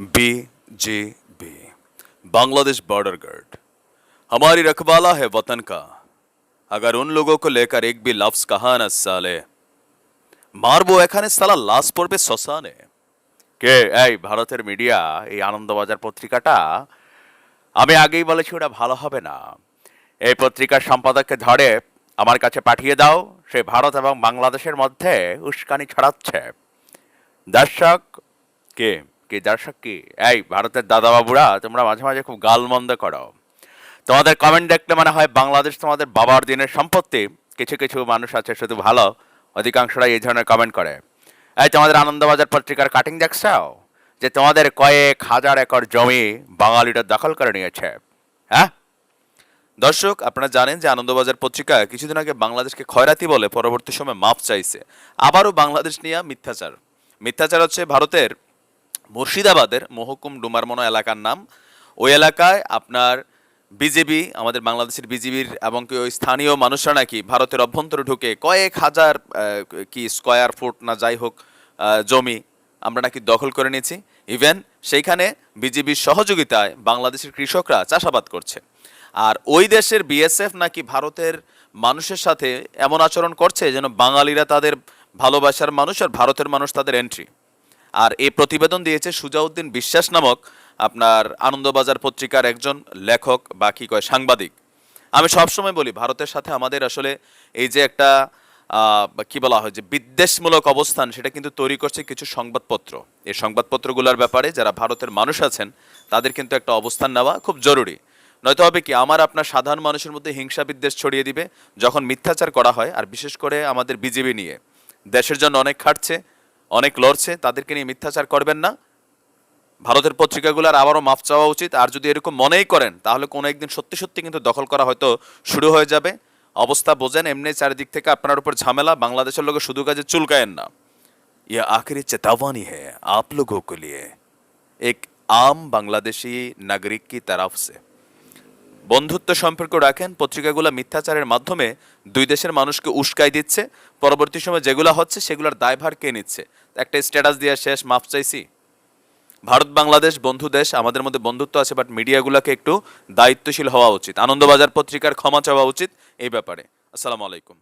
BJP Bangladesh border guard हमारी रखवाला है वतन का अगर उन लोगों को लेकर एक भी लफ्ज कहा न साले মারবো এখানে সালা লাশ পড়বে শ্মশানে কে এই ভারতের মিডিয়া এই আনন্দবাজার পত্রিকাটা আমি আগেই বলেছি ওটা ভালো হবে না এই পত্রিকার সম্পাদককে ধরে আমার কাছে পাঠিয়ে দাও সে ভারত এবং বাংলাদেশের মধ্যে উস্কানি ছড়াচ্ছে দর্শক কে কে দর্শক কি? এই, ভারতের দাদাবাবুরা, তোমরা মাঝে মাঝে খুব গালমন্দ করো তোমাদের কমেন্ট দেখলে মনে হয় বাংলাদেশ তোমাদের বাবার দিনের সম্পত্তি। কিছু কিছু মানুষ আছে শুধু ভালো, অধিকাংশরাই এই ধরনের কমেন্ট করে। এই, তোমাদের আনন্দবাজার পত্রিকার কাটিং দেখছ? যে তোমাদের কয়েক হাজার একর জমি বাঙালিরা দখল করে নিয়েছে। হ্যাঁ? দর্শক, আপনারা জানেন যে আনন্দবাজার পত্রিকা কিছুদিন আগে বাংলাদেশকে খয়রাতি বলে পরবর্তী সময় মাফ চাইছে। আবারও বাংলাদেশ নিয়ে মিথ্যাচার। মিথ্যাচার হচ্ছে ভারতের মুর্শিদাবাদের মহকুম ডুমারমনো এলাকার নাম। ওই এলাকায় আপনার বিজেপি আমাদের বাংলাদেশের বিজেপির এবং কি ওই স্থানীয় মানুষরা নাকি ভারতের অভ্যন্তরে ঢুকে কয়েক হাজার কি স্কোয়ার ফুট না যাই হোক জমি আমরা নাকি দখল করে নিয়েছি। ইভেন সেইখানে বিজেপির সহযোগিতায় বাংলাদেশের কৃষকরা চাষাবাদ করছে। আর ওই দেশের বিএসএফ নাকি ভারতের মানুষের সাথে এমন আচরণ করছে যেন বাঙালিরা তাদের ভালোবাসার মানুষ আর ভারতের মানুষ তাদের এন্ট্রি আর এই প্রতিবেদন দিয়েছে সুজাউদ্দিন বিশ্বাস নামক আপনার আনন্দবাজার পত্রিকার একজন লেখক বা কি কয় সাংবাদিক। আমি সবসময় বলি, ভারতের সাথে আমাদের আসলে এই যে একটা কি বলা হয় যে বিদ্বেষমূলক অবস্থান, সেটা কিন্তু তৈরি করছে কিছু সংবাদপত্র। এই সংবাদপত্রগুলোর ব্যাপারে যারা ভারতের মানুষ আছেন, তাদের কিন্তু একটা অবস্থান নেওয়া খুব জরুরি। নয়তো হবে কি, আমার আপনার সাধারণ মানুষের মধ্যে হিংসা বিদ্বেষ ছড়িয়ে দিবে, যখন মিথ্যাচার করা হয়, আর বিশেষ করে আমাদের বিজেপি নিয়ে। দেশের জন্য অনেক খাটছে অনেক লড়ছে তাদেরকে নিয়ে মিথ্যাচার করবেন না ভারতের পত্রিকাগুলোর আবারও মাফ চাওয়া উচিত আর যদি এরকম মনেই করেন তাহলে কোনো একদিন সত্যি সত্যি কিন্তু দখল করা হয়তো শুরু হয়ে যাবে অবস্থা বোঝেন এমনি চারিদিক থেকে আপনার উপর ঝামেলা বাংলাদেশের লোকে শুধু কাজে চুলকায়েন না ये आखिरी चेतावनी है आप लोगों के लिए एक आम बांग्लादेशी नागरिक की तरफ से বন্ধুত্ব সম্পর্ক রাখেন, পত্রিকাগুলো মিথ্যাচারের মাধ্যমে দুই দেশের মানুষকে উস্কাই দিচ্ছে। পরবর্তী সময় যেগুলো হচ্ছে, সেগুলোর দায়ভার কে নিচ্ছে? একটা স্ট্যাটাস দিয়ে শেষ, মাফ চাইছি। ভারত, বাংলাদেশ, বন্ধু দেশ, আমাদের মধ্যে বন্ধুত্ব আছে বাট মিডিয়াগুলোকে একটু দায়িত্বশীল হওয়া উচিত। আনন্দবাজার পত্রিকার ক্ষমা চাওয়া উচিত এই ব্যাপারে। আসসালামু আলাইকুম।